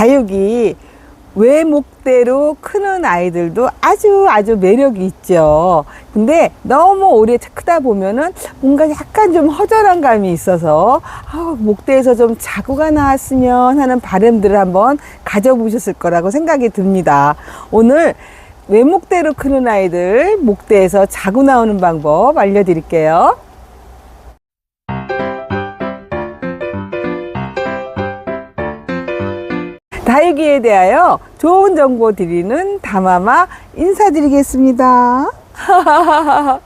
다육이 외목대로 크는 아이들도 아주 아주 매력이 있죠. 근데 너무 오래 크다 보면은 뭔가 약간 좀 허전한 감이 있어서 아, 목대에서 좀 자구가 나왔으면 하는 바람들을 한번 가져보셨을 거라고 생각이 듭니다. 오늘 외목대로 크는 아이들 목대에서 자구 나오는 방법 알려드릴게요. 다육이에 대하여 좋은 정보 드리는 다마마 인사드리겠습니다.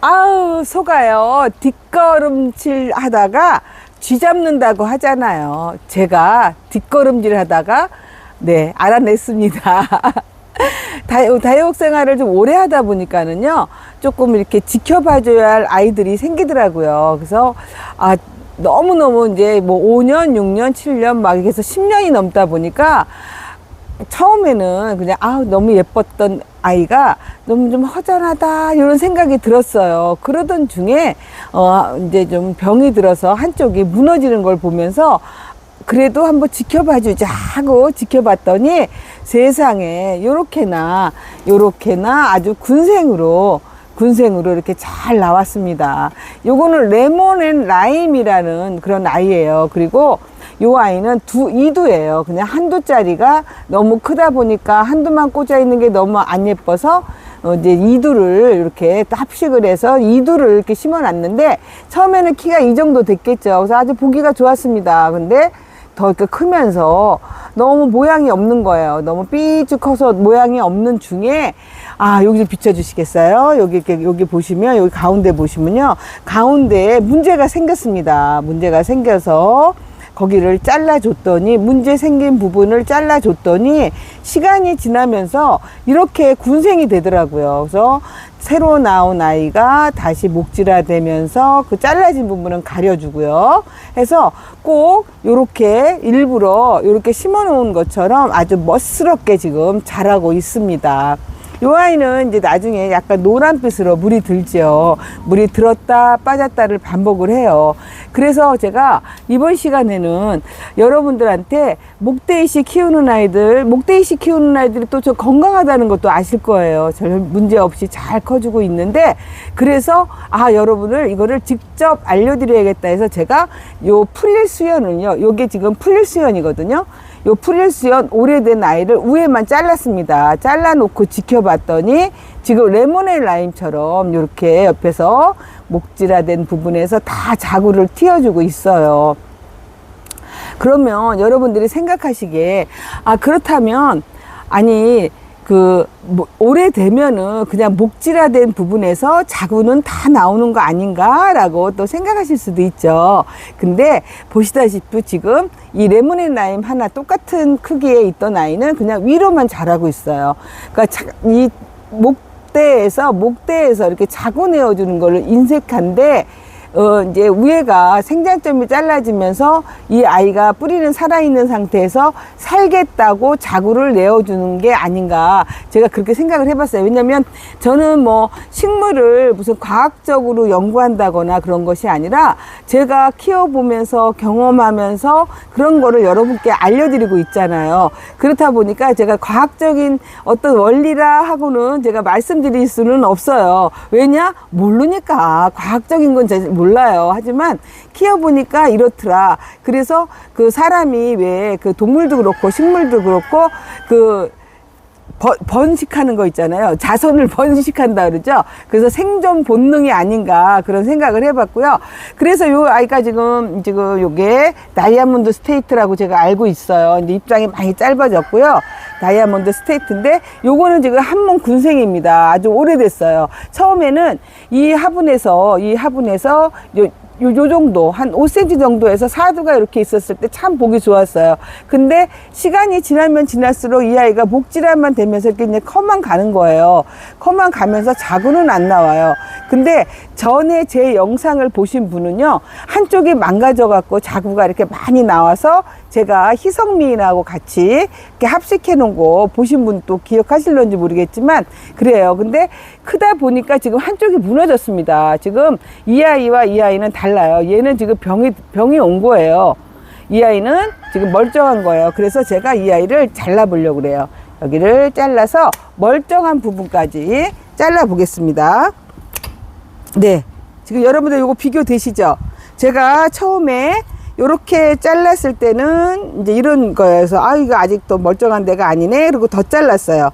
아우, 속아요. 뒷걸음질 하다가 쥐 잡는다고 하잖아요. 제가 뒷걸음질 하다가, 네, 알아냈습니다. 다육 생활을 좀 오래 하다 보니까는요, 조금 이렇게 지켜봐줘야 할 아이들이 생기더라고요. 그래서, 아, 너무너무 이제 뭐 5년, 6년, 7년 막 이렇게 해서 10년이 넘다 보니까 처음에는 그냥 아 너무 예뻤던 아이가 너무 좀 허전하다 이런 생각이 들었어요. 그러던 중에 어 이제 좀 병이 들어서 한쪽이 무너지는 걸 보면서 그래도 한번 지켜봐 주자 하고 지켜봤더니 세상에 요렇게나 요렇게나 아주 군생으로 군생으로 이렇게 잘 나왔습니다. 요거는 레몬 앤 라임이라는 그런 아이예요. 그리고 요 아이는 두 이두예요. 그냥 한두짜리가 너무 크다 보니까 한두만 꽂아 있는 게 너무 안 예뻐서 어 이제 이두를 이렇게 합식을 해서 이두를 이렇게 심어 놨는데 처음에는 키가 이 정도 됐겠죠. 그래서 아주 보기가 좋았습니다. 근데 더 이렇게 크면서 너무 모양이 없는 거예요. 너무 삐쭉 커서 모양이 없는 중에 아 여기 좀 비춰주시겠어요? 여기 여기 보시면 여기 가운데 보시면요 가운데에 문제가 생겼습니다. 문제가 생겨서 거기를 잘라줬더니 문제 생긴 부분을 잘라줬더니 시간이 지나면서 이렇게 군생이 되더라고요. 그래서 새로 나온 아이가 다시 목질화 되면서 그 잘라진 부분은 가려주고요. 해서 꼭 이렇게 일부러 이렇게 심어 놓은 것처럼 아주 멋스럽게 지금 자라고 있습니다. 이 아이는 이제 나중에 약간 노란빛으로 물이 들죠. 물이 들었다 빠졌다를 반복을 해요. 그래서 제가 이번 시간에는 여러분들한테 목대이씨 키우는 아이들, 목대이씨 키우는 아이들이 또 저 건강하다는 것도 아실 거예요. 별 문제 없이 잘 커주고 있는데 그래서 아 여러분을 이거를 직접 알려드려야겠다 해서 제가 요 풀릴 수연은요. 요게 지금 풀릴 수연이거든요. 요 프릴수연 오래된 아이를 위에만 잘랐습니다. 잘라놓고 지켜봤더니 지금 레모네 라임처럼 이렇게 옆에서 목질화된 부분에서 다 자구를 틔워주고 있어요. 그러면 여러분들이 생각하시기에 아 그렇다면 아니 그 뭐, 오래되면은 그냥 목질화된 부분에서 자구는 다 나오는 거 아닌가라고 또 생각하실 수도 있죠. 근데 보시다시피 지금 이 레모네 라임 하나 똑같은 크기에 있던 아이는 그냥 위로만 자라고 있어요. 자, 이 목대에서 목대에서 이렇게 자구 내어주는 거를 인색한데 어, 이제 위에가 생장점이 잘라지면서 이 아이가 뿌리는 살아있는 상태에서 살겠다고 자구를 내어주는 게 아닌가. 제가 그렇게 생각을 해봤어요. 왜냐면 저는 뭐 식물을 무슨 과학적으로 연구한다거나 그런 것이 아니라 제가 키워보면서 경험하면서 그런 거를 여러분께 알려드리고 있잖아요. 그렇다 보니까 제가 과학적인 어떤 원리라 하고는 제가 말씀드릴 수는 없어요. 왜냐? 모르니까. 과학적인 건 제가 몰라요. 하지만 키워보니까 이렇더라. 그래서 그 사람이 왜 그 동물도 그렇고 식물도 그렇고 그 번- 번식하는 거 있잖아요. 자손을 번식한다 그러죠. 그래서 생존 본능이 아닌가 그런 생각을 해봤고요. 그래서 요 아이가 지금 지금 요게 다이아몬드 스테이트라고 제가 알고 있어요. 이제 입장이 많이 짧아졌고요. 다이아몬드 스테이트인데 요거는 지금 한몸 군생입니다. 아주 오래됐어요. 처음에는 이 화분에서 이 화분에서 요 요, 요 정도, 한 5cm 정도에서 사두가 이렇게 있었을 때 참 보기 좋았어요. 근데 시간이 지나면 지날수록 이 아이가 목질환만 되면서 이렇게 이제 커만 가는 거예요. 커만 가면서 자구는 안 나와요. 근데 전에 제 영상을 보신 분은요, 한쪽이 망가져 갖고 자구가 이렇게 많이 나와서 제가 희성미인하고 같이 이렇게 합식해 놓은 거 보신 분 또 기억하실런지 모르겠지만 그래요. 근데 크다 보니까 지금 한쪽이 무너졌습니다. 지금 이 아이와 이 아이는 달라 요. 얘는 지금 병이 병이 온 거예요. 이 아이는 지금 멀쩡한 거예요. 그래서 제가 이 아이를 잘라보려고 그래요. 여기를 잘라서 멀쩡한 부분까지 잘라 보겠습니다. 네. 지금 여러분들 이거 비교되시죠? 제가 처음에 이렇게 잘랐을 때는 이제 이런 거여서 아 이거 아직도 멀쩡한 데가 아니네 그리고 더 잘랐어요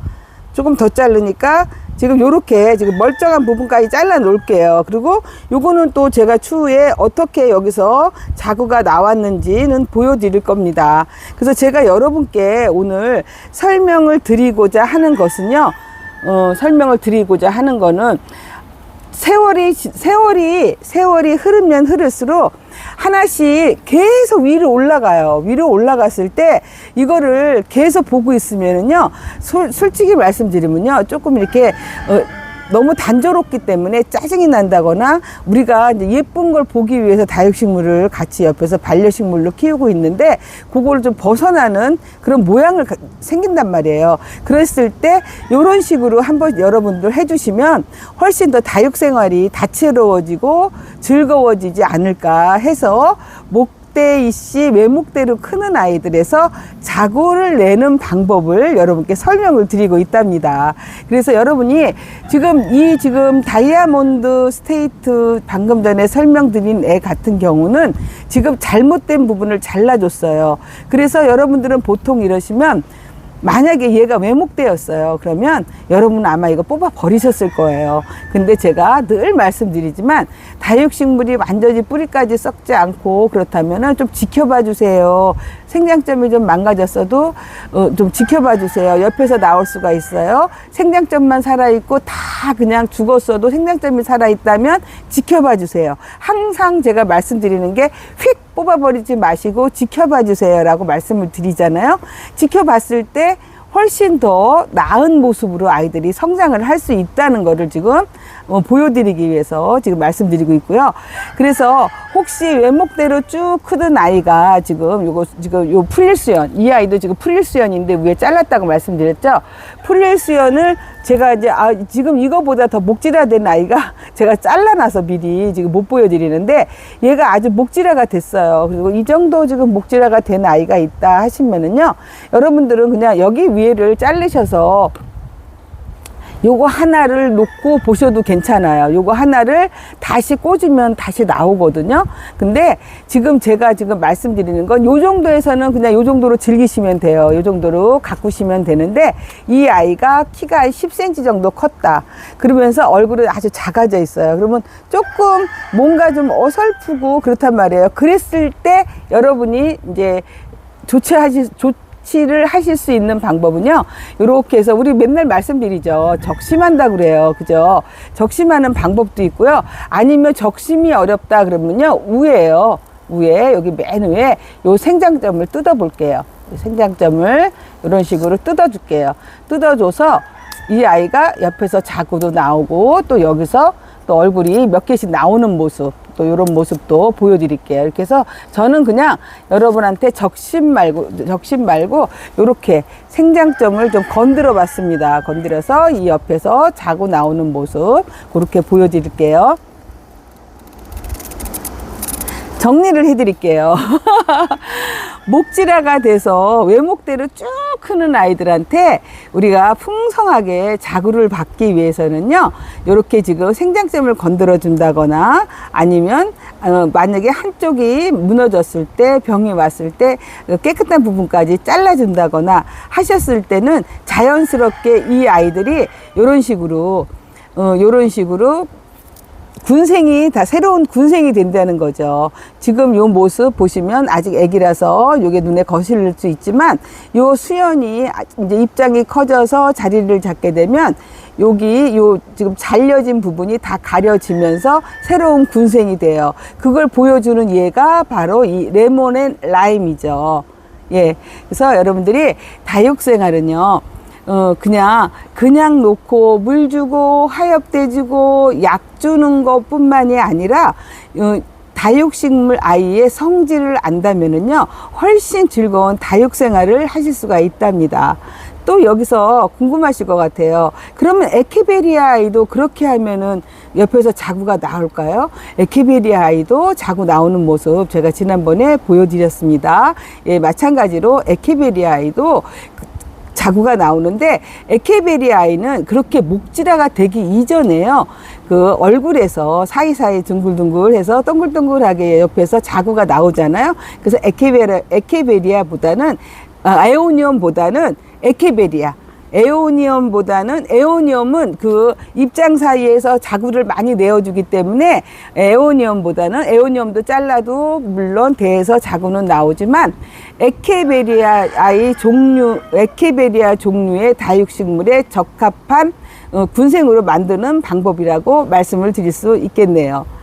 조금 더 자르니까 지금 요렇게 지금 멀쩡한 부분까지 잘라 놓을게요. 그리고 요거는 또 제가 추후에 어떻게 여기서 자구가 나왔는지는 보여드릴 겁니다. 그래서 제가 여러분께 오늘 설명을 드리고자 하는 것은요 어, 설명을 드리고자 하는 거는 세월이 지- 세월이 세월이 흐르면 흐를수록 하나씩 계속 위로 올라가요. 위로 올라갔을 때 이거를 계속 보고 있으면은요. 솔, 솔직히 말씀드리면요. 조금 이렇게 어, 너무 단조롭기 때문에 짜증이 난다거나 우리가 이제 예쁜 걸 보기 위해서 다육식물을 같이 옆에서 반려식물로 키우고 있는데 그거를 좀 벗어나는 그런 모양을 가- 생긴단 말이에요. 그랬을 때 이런 식으로 한번 여러분들 해주시면 훨씬 더 다육생활이 다채로워지고 즐거워지지 않을까 해서 목 대이씨 외목대로 크는 아이들에서 자고를 내는 방법을 여러분께 설명을 드리고 있답니다. 그래서 여러분이 지금 이 지금 다이아몬드 스테이트 방금 전에 설명드린 애 같은 경우는 지금 잘못된 부분을 잘라줬어요. 그래서 여러분들은 보통 이러시면 만약에 얘가 외목대였어요. 그러면 여러분은 아마 이거 뽑아 버리셨을 거예요. 근데 제가 늘 말씀드리지만 다육식물이 완전히 뿌리까지 썩지 않고 그렇다면은 좀 지켜봐 주세요. 생장점이 좀 망가졌어도 어, 좀 지켜봐 주세요. 옆에서 나올 수가 있어요. 생장점만 살아있고 다 그냥 죽었어도 생장점이 살아있다면 지켜봐 주세요. 항상 제가 말씀드리는 게휙 뽑아버리지 마시고 지켜봐 주세요라고 말씀을 드리잖아요. 지켜봤을 때 훨씬 더 나은 모습으로 아이들이 성장을 할 수 있다는 거를 지금 어, 보여드리기 위해서 지금 말씀드리고 있고요. 그래서 혹시 외목대로 쭉 크던 아이가 지금 요거 지금 요 프릴수연 이 아이도 지금 프릴수연인데 위에 잘랐다고 말씀드렸죠. 프릴수연을 제가 이제 아 지금 이거보다 더 목질화 된 아이가 제가 잘라놔서 미리 지금 못 보여드리는데 얘가 아주 목질화가 됐어요. 그리고 이 정도 지금 목질화가 된 아이가 있다 하시면은요, 여러분들은 그냥 여기 위에를 자르셔서 요거 하나를 놓고 보셔도 괜찮아요. 요거 하나를 다시 꽂으면 다시 나오거든요. 근데 지금 제가 지금 말씀드리는 건 요 정도에서는 그냥 요 정도로 즐기시면 돼요. 요 정도로 가꾸시면 되는데 이 아이가 키가 한 10cm 정도 컸다. 그러면서 얼굴이 아주 작아져 있어요. 그러면 조금 뭔가 좀 어설프고 그렇단 말이에요. 그랬을 때 여러분이 이제 조치하실 조 치를 하실 수 있는 방법은요. 이렇게 해서 우리 맨날 말씀드리죠. 적심한다 그래요. 그죠? 적심하는 방법도 있고요. 아니면 적심이 어렵다 그러면요. 위에요. 위에 여기 맨 위에 요 생장점을 뜯어 볼게요. 생장점을 이런 식으로 뜯어 줄게요. 뜯어 줘서 이 아이가 옆에서 자고도 나오고 또 여기서 또 얼굴이 몇 개씩 나오는 모습 또 이런 모습도 보여드릴게요. 이렇게 해서 저는 그냥 여러분한테 적심 말고 적심 말고 이렇게 생장점을 좀 건드려 봤습니다. 건드려서 이 옆에서 자고 나오는 모습 그렇게 보여드릴게요. 정리를 해드릴게요. 목질화가 돼서 외목대로 쭉 크는 아이들한테 우리가 풍성하게 자구를 받기 위해서는요, 이렇게 지금 생장점을 건드려 준다거나 아니면 어, 만약에 한쪽이 무너졌을 때 병이 왔을 때 깨끗한 부분까지 잘라준다거나 하셨을 때는 자연스럽게 이 아이들이 이런 식으로 어, 이런 식으로 군생이 다 새로운 군생이 된다는 거죠. 지금 요 모습 보시면 아직 애기라서 요게 눈에 거슬릴 수 있지만 요 수연이 아- 이제 입장이 커져서 자리를 잡게 되면 여기 요 지금 잘려진 부분이 다 가려지면서 새로운 군생이 돼요. 그걸 보여주는 얘가 바로 이 레몬 라임이죠. 예. 그래서 여러분들이 다육생활은요. 어, 그냥, 그냥 놓고 물 주고 하엽대 주고 약 주는 것 뿐만이 아니라, 어, 다육식물 아이의 성질을 안다면은요, 훨씬 즐거운 다육 생활을 하실 수가 있답니다. 또 여기서 궁금하실 것 같아요. 그러면 에케베리아이도 그렇게 하면은 옆에서 자구가 나올까요? 에케베리아이도 자구 나오는 모습 제가 지난번에 보여드렸습니다. 예, 마찬가지로 에케베리아이도 자구가 나오는데 에케베리아이는 그렇게 목질화가 되기 이전에요. 그 얼굴에서 사이사이 둥글둥글해서 동글동글하게 옆에서 자구가 나오잖아요. 그래서 에케베리아, 에케베리아보다는 아, 에오니엄보다는 에케베리아. 에오니엄보다는 에오니엄은 그 입장 사이에서 자구를 많이 내어주기 때문에 에오니엄보다는 에오니엄도 잘라도 물론 대에서 자구는 나오지만 에케베리아의 종류 에케베리아 종류의 다육식물에 적합한 어, 군생으로 만드는 방법이라고 말씀을 드릴 수 있겠네요.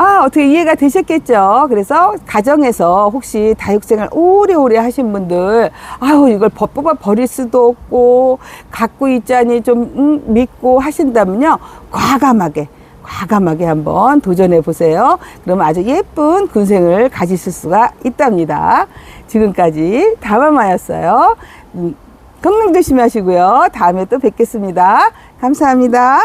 아, 어떻게 이해가 되셨겠죠? 그래서 가정에서 혹시 다육생활 오래오래 하신 분들, 아유, 이걸 버- 뽑아 버릴 수도 없고, 갖고 있자니 좀, 음, 믿고 하신다면요, 과감하게, 과감하게 한번 도전해 보세요. 그럼 아주 예쁜 군생을 가지실 수가 있답니다. 지금까지 다마마였어요. 음, 건강 조심하시고요. 다음에 또 뵙겠습니다. 감사합니다.